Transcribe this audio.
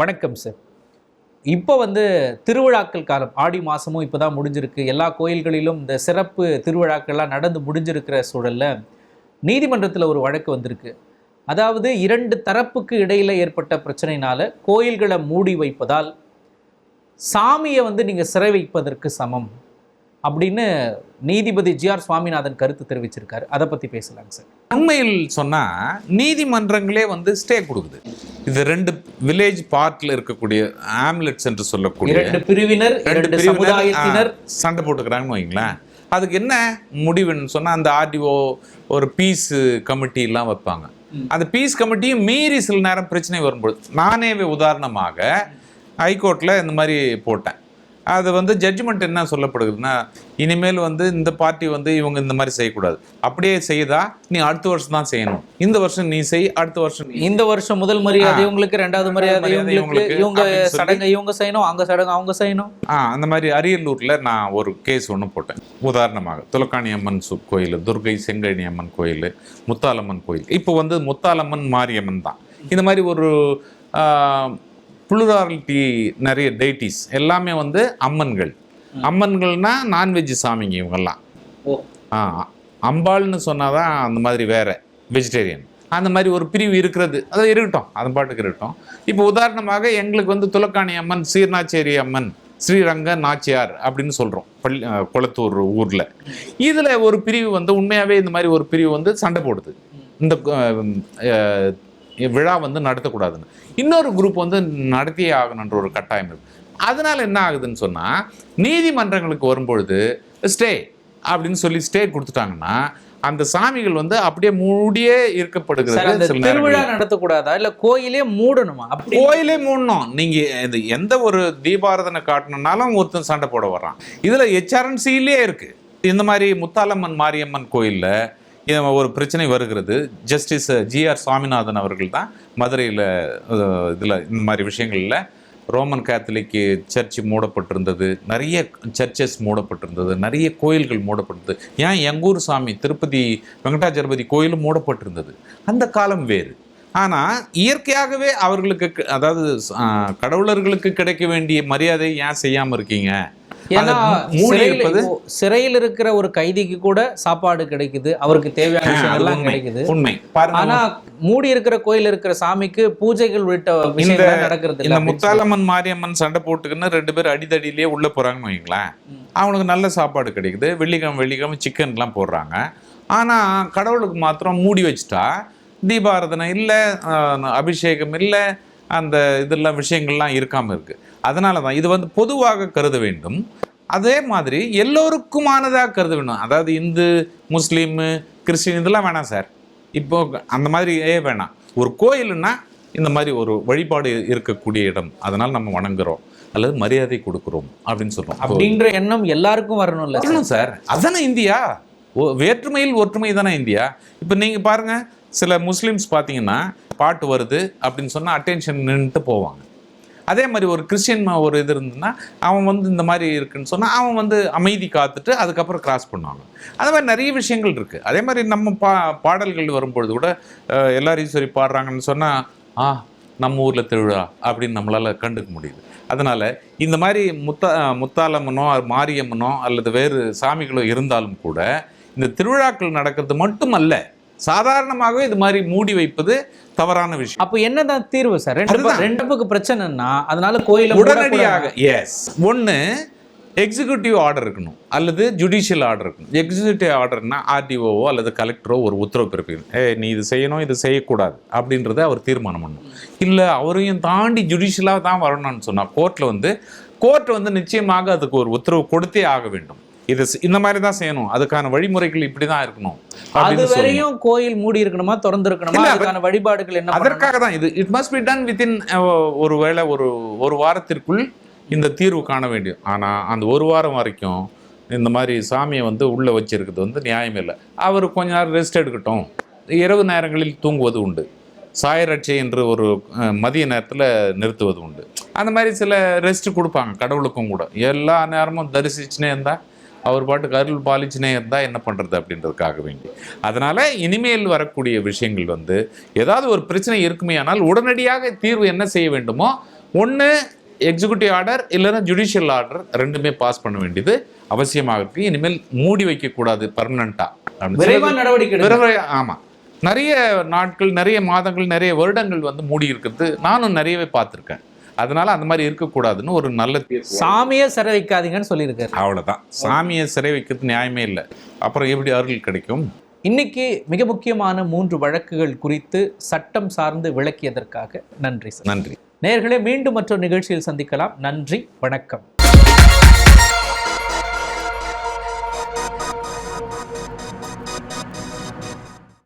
வணக்கம் சார் இப்போ வந்து திருவிழாக்கள் காலம் ஆடி மாதமும் இப்போ தான் முடிஞ்சிருக்கு. எல்லா கோயில்களிலும் இந்த சிறப்பு திருவிழாக்கள்லாம் நடந்து முடிஞ்சிருக்கிற சூழலில் நீதிமன்றத்தில் ஒரு வழக்கு வந்திருக்கு. அதாவது இரண்டு தரப்புக்கு இடையில் ஏற்பட்ட பிரச்சனையினால் கோயில்களை மூடி வைப்பதால் சாமியை வந்து நீங்கள் சிறை வைப்பதற்கு சமம். அப்படின்னு நீதிபதி ஜி ஆர் சுவாமிநாதன் கருத்து தெரிவிச்சிருக்காரு. அதை பற்றி பேசலாங்க சார். உண்மையில் சொன்னா நீதிமன்றங்களே வந்து ஸ்டே கொடுக்குது. இது ரெண்டு வில்லேஜ் பார்க்ல இருக்கக்கூடிய ஆம்லெட்ஸ் என்று சொல்லக்கூடிய இரண்டு பிரிவினர் ரெண்டு சமுதாயத்தினர். சண்டை போட்டுக்கிறாங்கன்னு வைங்களேன் அதுக்கு என்ன முடிவுன்னு சொன்னா அந்த ஆர்டிஓ ஒரு பீஸ் கமிட்டி எல்லாம் வைப்பாங்க. அந்த பீஸ் கமிட்டியும் மீறி சில நேரம் பிரச்சனை வரும்போது நானே உதாரணமாக ஹைகோர்ட்ல இந்த மாதிரி போட்டேன். அது வந்து ஜட்ஜ்மெண்ட் என்ன சொல்லப்படுதுன்னா இனிமேல் வந்து இந்த பார்ட்டி வந்து இவங்க இந்த மாதிரி செய்யக்கூடாது. அப்படியே செய்தா நீ அடுத்த வருஷம் தான் செய்யணும். இந்த வருஷம் நீ செய் அடுத்த வருஷம் இந்த வருஷம் முதல் மரியாதை இவங்களுக்கு ரெண்டாவது மரியாதை இவங்களுக்கு இவங்க சடங்கை இவங்க செய்யணும் அங்க சடங்கு அவங்க செய்யணும். ஆ அந்த மாதிரி அரியலூரில் நான் ஒரு கேஸ் ஒன்று போட்டேன். உதாரணமாக துலக்காணி அம்மன் கோயில் துர்கை செங்கழனி அம்மன் கோயில் முத்தாலம்மன் கோயில். இப்போ வந்து முத்தாலம்மன் மாரியம்மன் தான். இந்த மாதிரி ஒரு புளுராலிட்டி நிறைய டெய்டிஸ் எல்லாமே வந்து அம்மன்கள். அம்மன்கள்னா நான்வெஜ் சாமிங்க இவங்கெல்லாம். ஓ. ஆ அம்பாள்னு சொன்னாதான் அந்த மாதிரி வேற வெஜிடேரியன் அந்த மாதிரி ஒரு பிரிவு இருக்கிறது. அது இருக்கட்டும் அது பாட்டுக்கு இருக்கட்டும். இப்போ உதாரணமாக எங்களுக்கு வந்து துலக்காணி அம்மன் சீர்நாச்சேரி அம்மன் ஸ்ரீரங்க நாச்சியார் அப்படின்னு சொல்கிறோம் பள்ளி குளத்தூர் ஊரில். இதில் ஒரு பிரிவு வந்து உண்மையாகவே இந்த மாதிரி ஒரு பிரிவு வந்து சண்டை போடுது. இந்த விழா வந்து நடத்தக்கூடாதுன்னு. இன்னொரு குரூப் வந்து நடத்தியே ஆகணுன்ற ஒரு கட்டாயம் இருக்கு. அதனால என்ன ஆகுதுன்னு சொன்னால் நீதிமன்றங்களுக்கு வரும்பொழுது ஸ்டே அப்படின்னு சொல்லி ஸ்டே கொடுத்துட்டாங்கன்னா அந்த சாமிகள் வந்து அப்படியே மூடியே இருக்கப்படுகிறது திருவிழா நடத்தக்கூடாதா? இல்ல கோயிலே மூடணுமா? கோயிலே மூடணும். நீங்க இது எந்த ஒரு தீபாரதனை காட்டணும்னாலும் ஒருத்தன் சண்டை போட வர்றான். இதுல ஹெச்ஆர்என்சிலே இருக்கு. இந்த மாதிரி முத்தாலம்மன் மாரியம்மன் கோயில்ல ஒரு பிரச்சனை வருகிறது. ஜஸ்டிஸ் ஜிஆர் சுவாமிநாதன் அவர்கள் தான் மதுரையில் இதில் இந்த மாதிரி விஷயங்களில் ரோமன் கேத்தலிக் சர்ச் மூடப்பட்டிருந்தது. நிறைய சர்ச்சஸ் மூடப்பட்டிருந்தது. நிறைய கோயில்கள் மூடப்பட்டது ஏன் எங்கூர் சாமி திருப்பதி வெங்கடாஜலபதி கோயிலும் மூடப்பட்டிருந்தது? அந்த காலம் வேறு. ஆனால் இயற்கையாகவே அவர்களுக்கு க- அதாவது கடவுளர்களுக்கு கிடைக்க வேண்டிய மரியாதை ஏன் செய்யாமல் இருக்கீங்க? ஏன்னா மூடி சிறையில் இருப்பது சிறையில் இருக்கிற ஒரு கைதிக்கு கூட சாப்பாடு கிடைக்குது. அவருக்கு தேவையான உண்மை. கிடைக்குது. உண்மை. ஆனா மூடி இருக்கிற கோயில் இருக்கிற சாமிக்கு பூஜைகள் உள்ளிட்ட விஷயங்கள் நடக்கிறது இந்த முத்தாலம்மன் மாரியம்மன் சண்டை போட்டுக்குன்னு ரெண்டு பேரும் அடிதடியிலேயே உள்ள போறாங்கன்னு வைங்களேன் அவனுக்கு நல்ல சாப்பாடு கிடைக்குது. வெள்ளிக்கிழமை வெள்ளிக்கிழமை சிக்கன்லாம் போடுறாங்க. ஆனா கடவுளுக்கு மாத்திரம் மூடி வச்சுட்டா தீபாரதனை இல்லை அபிஷேகம் இல்லை அந்த இதெல்லாம் விஷயங்கள்லாம் இருக்காம இருக்கு. அதனால தான் இது வந்து பொதுவாக கருத வேண்டும். அதே மாதிரி எல்லோருக்குமானதாக கருத வேண்டும். அதாவது இந்து முஸ்லீமு கிறிஸ்டின் இதெல்லாம் வேணாம் சார். இப்போ அந்த மாதிரி ஏ வேணாம். ஒரு கோயிலுன்னா இந்த மாதிரி ஒரு வழிபாடு இருக்கக்கூடிய இடம். அதனால் நம்ம வணங்குறோம். அல்லது மரியாதை கொடுக்குறோம் அப்படின்னு அப்போ அப்படின்ற எண்ணம் எல்லாருக்கும் வரணும் சார். அதானே இந்தியா? வேற்றுமையில் ஒற்றுமை தானே இந்தியா? இப்போ நீங்கள் பாருங்க சில முஸ்லீம்ஸ் பார்த்தீங்கன்னா பாட்டு வருது அப்படின்னு சொன்னால் அட்டென்ஷன் நின்றுட்டு போவாங்க. அதே மாதிரி ஒரு கிறிஸ்டியன் ஒரு இது இருந்ததுன்னா அவன் வந்து இந்த மாதிரி இருக்குன்னு சொன்னால் அவன் வந்து அமைதி காத்துட்டு அதுக்கப்புறம் கிராஸ் பண்ணுவாங்க. அது மாதிரி நிறைய விஷயங்கள் இருக்குது அதே மாதிரி நம்ம பா பாடல்கள் வரும்பொழுது கூட எல்லாரையும் சரி பாடுறாங்கன்னு சொன்னால் ஆ நம்ம ஊரில் திருவிழா அப்படின்னு நம்மளால் கண்டுக்க முடியுது. அதனால் இந்த மாதிரி முத்தா முத்தாலம்மனோ மாரியம்மனோ அல்லது வேறு சாமிகளோ இருந்தாலும் கூட இந்த திருவிழாக்கள் நடக்கிறது மட்டுமல்ல சாதாரணமாகவே இது மாதிரி மூடி வைப்பது தவறான விஷயம். அப்ப என்னதான் தீர்வு சார்? ரெண்டு அதுதான். ப- ரெண்டு பக்கம் பிரச்சனைன்னா அதனால கோயில உடனடியாக எஸ் ஒன்று எக்ஸிக்யூட்டிவ் ஆர்டர் இருக்கணும். அல்லது ஜுடிஷியல் ஆர்டர் இருக்கணும். எக்ஸிக்யூட்டிவ் ஆர்டர்னா ஆர்டிஓவோ அல்லது கலெக்டரோ ஒரு உத்தரவு பிறப்பிக்கணும். ஏ நீ இது செய்யணும் இது செய்யக்கூடாது. அப்படின்றத அவர் தீர்மானம் பண்ணணும். இல்லை அவரையும் தாண்டி ஜுடிஷியலாக தான் வரணும்னு சொன்னால் கோர்ட்டில் வந்து கோர்ட் வந்து நிச்சயமாக அதுக்கு ஒரு உத்தரவு கொடுத்தே ஆக வேண்டும். இது இந்த மாதிரி தான் செய்யணும். அதுக்கான வழிமுறைகள் இப்படி தான் இருக்கணும் அது. வரையும் கோயில் மூடி இருக்கணுமா திறந்து இருக்கணுமா? அதுக்கான வழிபாடுகள் என்ன? அதற்காக தான் இது. It must be done within ஒரு வேளை ஒரு ஒரு வாரத்திற்குள் இந்த தீர்வு காண வேண்டியது ஆனால் அந்த ஒரு வாரம் வரைக்கும் இந்த மாதிரி சாமியை வந்து உள்ளே வச்சிருக்கிறது வந்து நியாயம் இல்லை. அவர் கொஞ்ச நேரம் ரெஸ்ட் எடுக்கட்டும். இரவு நேரங்களில் தூங்குவது உண்டு. சாயரட்சை என்று ஒரு மதிய நேரத்தில் நிறுத்துவது உண்டு. அந்த மாதிரி சில ரெஸ்ட் கொடுப்பாங்க கடவுளுக்கும் கூட. எல்லா நேரமும் தரிசிச்சுனே இருந்தால் அவர் பாட்டுக்கு அருள் பாலிச்சுனே இருந்தால் என்ன பண்ணுறது அப்படின்றதுக்காக வேண்டி. அதனால் இனிமேல் வரக்கூடிய விஷயங்கள் வந்து ஏதாவது ஒரு பிரச்சனை இருக்குமே ஆனால் உடனடியாக தீர்வு என்ன செய்ய வேண்டுமோ ஒன்று எக்ஸிக்யூட்டிவ் ஆர்டர் இல்லைன்னா ஜுடிஷியல் ஆர்டர் ரெண்டுமே பாஸ் பண்ண வேண்டியது அவசியமாக இருக்கு. இனிமேல் மூடி வைக்கக்கூடாது பர்மனண்ட்டாக விரைவா நடவடிக்கை எடுங்க. விரைவு ஆமாம் நிறைய நாட்கள் நிறைய மாதங்கள் நிறைய வருடங்கள் வந்து மூடி இருக்கிறது. நானும் நிறையவே பார்த்துருக்கேன். அதனால அந்த மாதிரி இருக்கக்கூடாதுன்னு ஒரு நல்ல தீர்ப்பு சாமியே சிறை வைக்காதீங்கன்னு சொல்லியிருக்காரு. அவ்வளோதான் சாமியை சிறை வைக்கிறது நியாயமே இல்லை. அப்புறம் எப்படி அருள் கிடைக்கும்? இன்னைக்கு மிக முக்கியமான மூன்று வழக்குகள் குறித்து சட்டம் சார்ந்து விளக்கியதற்காக நன்றி நன்றி. நேயர்களே மீண்டும் மற்றொரு நிகழ்ச்சியில் சந்திக்கலாம். நன்றி வணக்கம்.